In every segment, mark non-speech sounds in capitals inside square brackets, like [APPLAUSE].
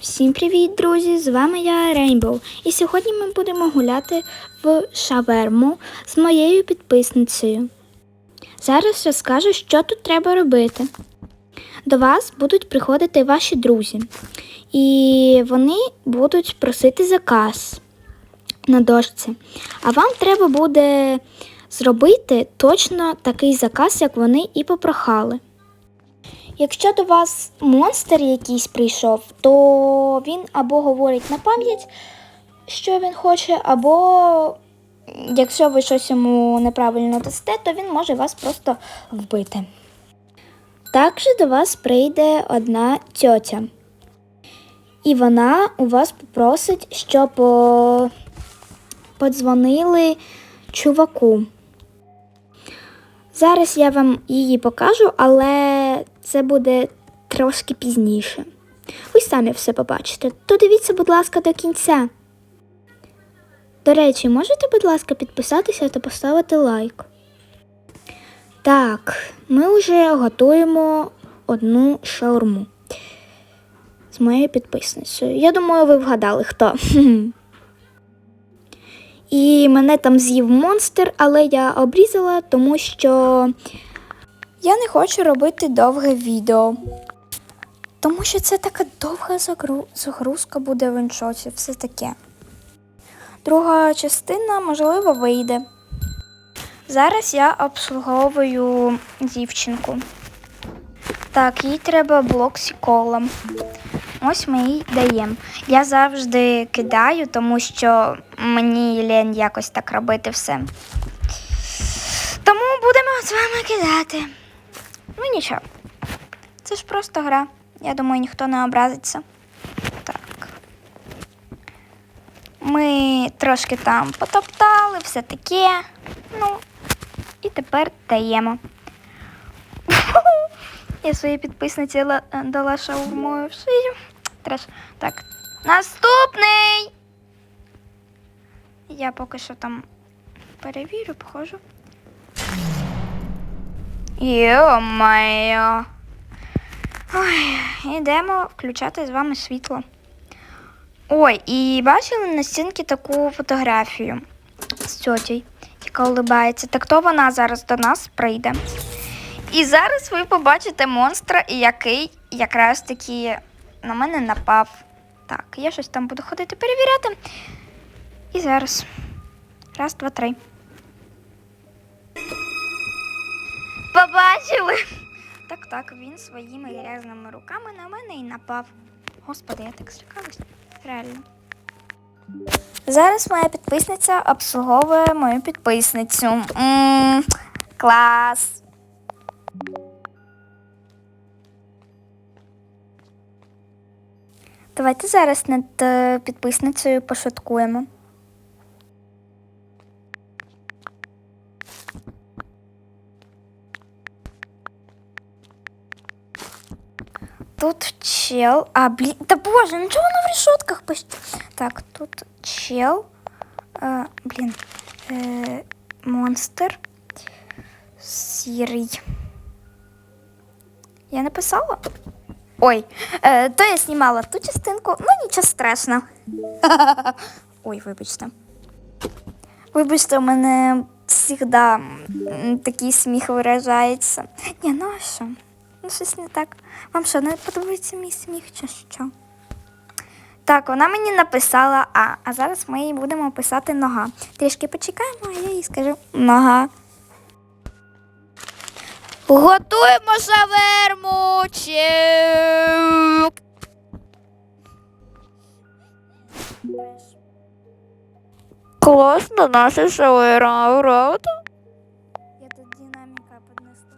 Всім привіт, друзі! З вами я Рейнбоу. І сьогодні ми будемо гуляти в шаверму з моєю підписницею. Зараз розкажу, що тут треба робити. До вас будуть приходити ваші друзі, і вони будуть просити заказ на дошці. А вам треба буде зробити точно такий заказ, як вони і попрохали. Якщо до вас монстр якийсь прийшов, то він або говорить на пам'ять, що він хоче, або якщо ви щось йому неправильно дасте, то він може вас просто вбити. Також до вас прийде одна тьотя. І вона у вас попросить, щоб подзвонили чуваку. Зараз я вам її покажу, але це буде трошки пізніше. Ви самі все побачите. То дивіться, будь ласка, до кінця. До речі, можете, будь ласка, підписатися та поставити лайк. Так, ми вже готуємо одну шаурму з моєю підписницею. Я думаю, ви вгадали хто. [LAUGHS] І мене там з'їв монстр, але я обрізала, тому що я не хочу робити довге відео. Тому що це така довга загрузка буде в іншоті, все таке. Друга частина, можливо, вийде. Зараз я обслуговую дівчинку. Так, їй треба блок з колом. Ось ми їй даємо. Я завжди кидаю, тому що мені лень якось так робити все. Тому будемо з вами кидати. Ну нічого. Це ж просто гра. Я думаю, ніхто не образиться. Так. Ми трошки там потоптали, все таке. Ну, і тепер даємо. Я своїй підписниці ла- дала шаурмою в шию. Треш. Так. Наступний. Я поки що там перевірю, походжу. Йо-моє. Ой, йдемо включати з вами світло. Ой, і бачили на стінці таку фотографію з тьотєю, яка улибається. Так то вона зараз до нас прийде. І зараз ви побачите монстра, який якраз таки на мене напав. Так, я щось там буду ходити перевіряти. І зараз. Раз, два, три. Побачили? Так, так, він своїми грязними руками на мене і напав. Господи, я так злякалась. Реально. Зараз моя підписниця обслуговує мою підписницю. м клас. Давайте зараз над е, підписницею пошуткуємо. Тут чел. А, блін, та боже, ну чого воно в решетках пише? Так, тут чел. Е, блін. Е, монстр. Сірий. Я написала? Ой, е, то я знімала ту частинку, ну нічого страшного. [LAUGHS] Ой, вибачте. Вибачте, у мене завжди такий сміх виражається. Ні, ну а що? Ну, щось не так. Вам що, не подобається мій сміх чи що? Так, вона мені написала А, а зараз ми їй будемо писати нога. Трішки почекаємо, а я їй скажу нога. Готуємо шаверму. Чик. Класно наша шаверма, правда? Я тут динаміка піднесла.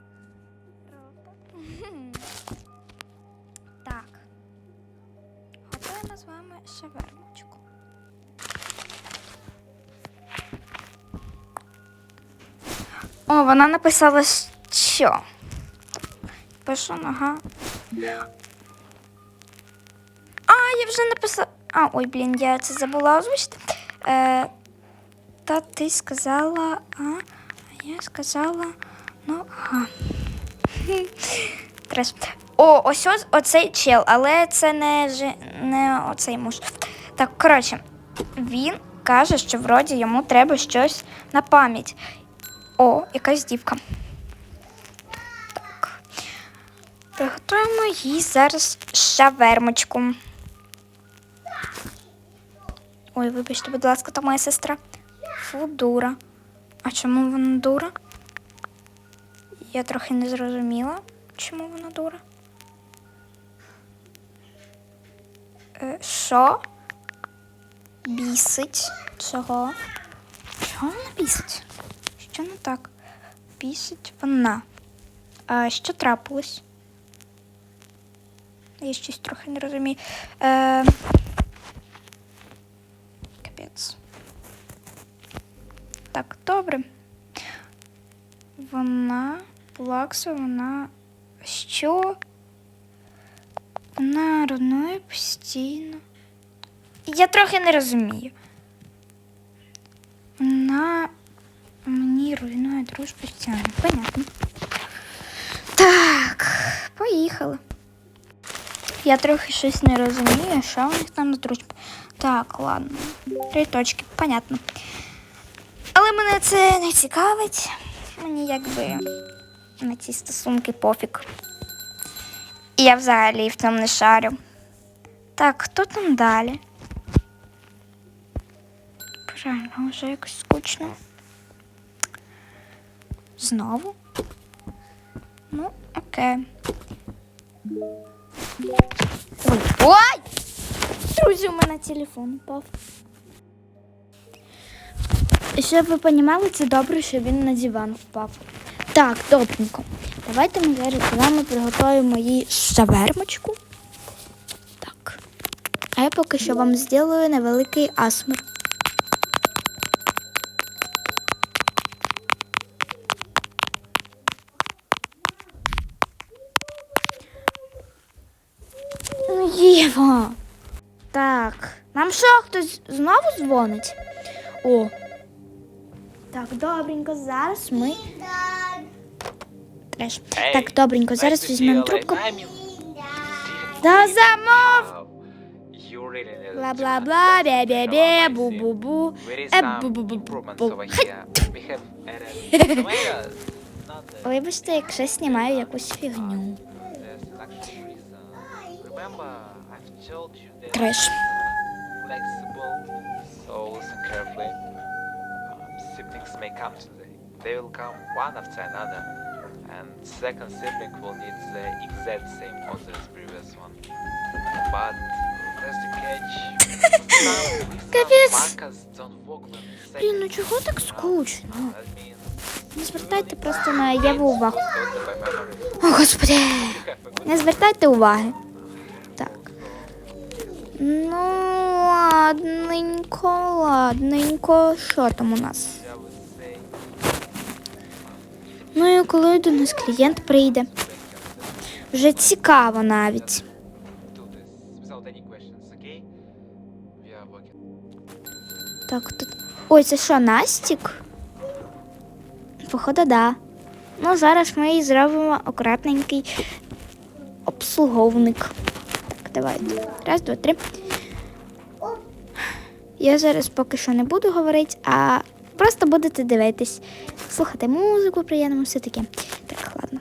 Так. Готуємо з вами шавермочку. О, вона написала що? Пишу нога. А, я вже написала. А, ой, блін, я це забула озвучити. Е, та ти сказала А, а я сказала, ну, ага. [LAUGHS] О, ось ось оцей чел, але це не, жи- не оцей муж. Так, коротше, він каже, що вроді йому треба щось на пам'ять. О, якась дівка. Так. Приготуємо їй зараз шавермочку. Ой, вибачте, будь ласка, то моя сестра. Фу, дура. А чому вона дура? Я трохи не зрозуміла, чому вона дура. Е, Що? Бісить. Чого? Чого вона бісить? Що не так? Бісить вона. А що трапилось? Я щось трохи не розумію. Е... Капець. Так, добре. Вона плакса, вона що? Вона ревнує постійно. Я трохи не розумію. Вона мені руйнує дружбу постійно. Понятно. Так, поїхали. Я трохи щось не розумію, що у них там з дружбою. Так, ладно. Три точки, понятно. Але мене це не цікавить. Мені якби на ці стосунки пофіг. І я взагалі в цьому не шарю. Так, хто там далі? Правильно, вже якось скучно. Знову? Ну, окей. Ой! Друзі, у мене телефон упав. Щоб ви розуміли, це добре, що він на диван впав. Так, добренько. Давайте ми зараз з вами приготуємо її шавермочку. Так. А я поки що вам зроблю невеликий асмр. Ну, Так. Нам що, хтось знову дзвонить? О. Так, добренько, зараз ми. Треш. Так, добренько, зараз візьмемо трубку. Да замов! Wow, you really need Бла to бла have бла, бе бе бе, бу бу бу. Е, бу бу бу improvements бу. over here. We have added [LAUGHS] tomatoes, not the- Вибачте, якщо знімаю якусь фігню. Треш. Um, siblings may come today. They will come one after another, and second sibling will need the exact same order as previous one. But there's the catch. The Блін, ну чого так скучно? Не звертайте просто на Єву увагу. О, господи. Не звертайте уваги. Ну, ладненько, ладненько. Що там у нас? Ну і коли до нас клієнт прийде. Вже цікаво навіть. Так, тут. Ой, це що, Настік? Походу, да. Ну, зараз ми їй зробимо акуратненький обслуговник. Давайте. Раз, два, три. Я зараз поки що не буду говорити, а просто будете дивитись, слухати музику, приємно, все таке. Так, ладно.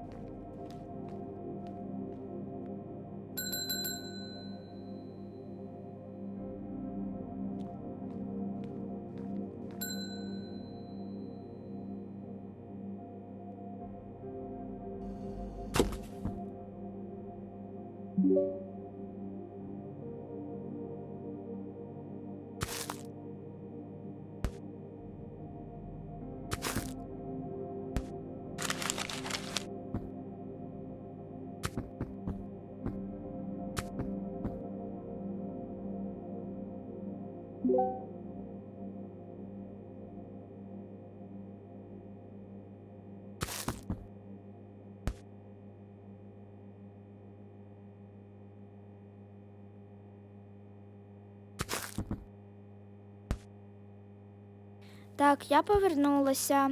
Так, я повернулася.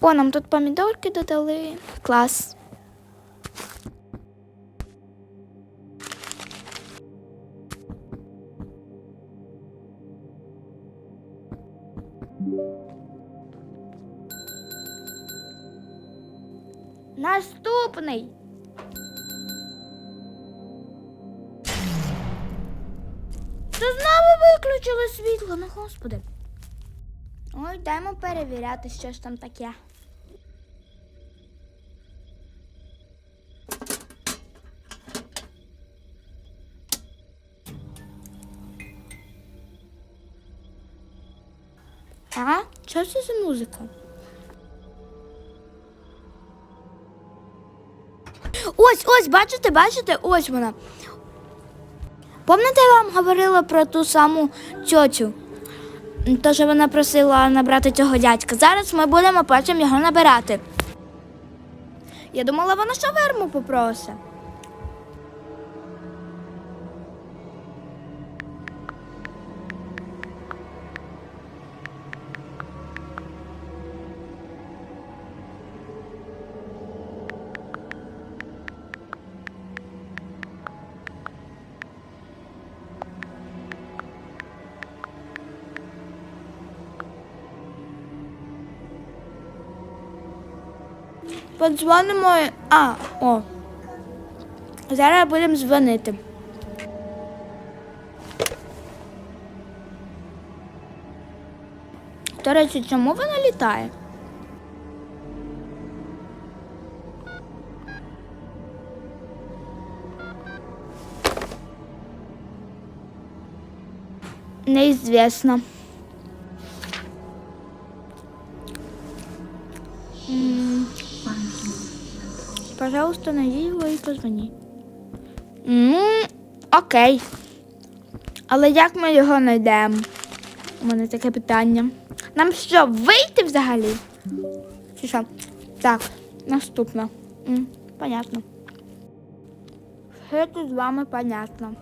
О, нам тут помідорки додали. Клас. Наступний. Та знову виключили світло, ну господи. Ой, даймо перевіряти, що ж там таке. А? Що це за музика? Ось, ось, бачите, бачите, ось вона. Пам'ятаєте, я вам говорила про ту саму тьотю? То, що вона просила набрати цього дядька. Зараз ми будемо потім його набирати. Я думала, вона шаверму попросить. Подзвонимо. А, о. Зараз будемо дзвонити. До речі, чому вона літає? Неизвестно. Найди его и позвони. М, Окей. Але як ми його знайдемо? У мене таке питання. Нам що, вийти взагалі? Чи що? Так, наступно. М, Понятно. Все тут з вами понятно.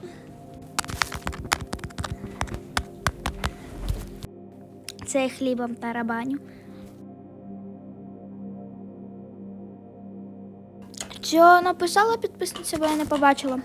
Це я хлібом тарабаню. Що написала підписниця, бо я не побачила.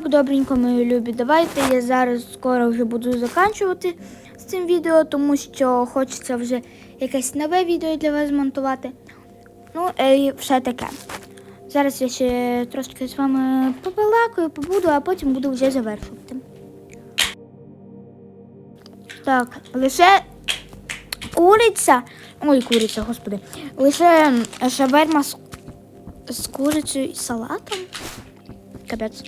Так, добренько, мої любі. Давайте я зараз скоро вже буду заканчувати з цим відео, тому що хочеться вже якесь нове відео для вас змонтувати. Ну, е, і все таке. Зараз я ще трошки з вами побалакаю, побуду, а потім буду вже завершувати. Так, лише куриця. Ой, куриця, господи. Лише шаверма з, з курицею і салатом. Капець.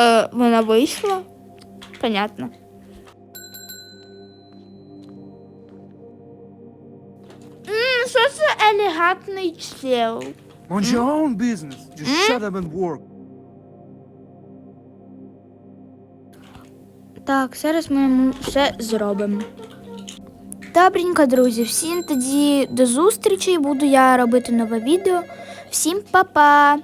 Е, вона вийшла? Понятно. М, Що це елегантний чел? On your own business. Just shut up and work. Так, зараз ми йому все зробимо. Добренько, друзі, всім тоді до зустрічі. Буду я робити нове відео. Всім па-па!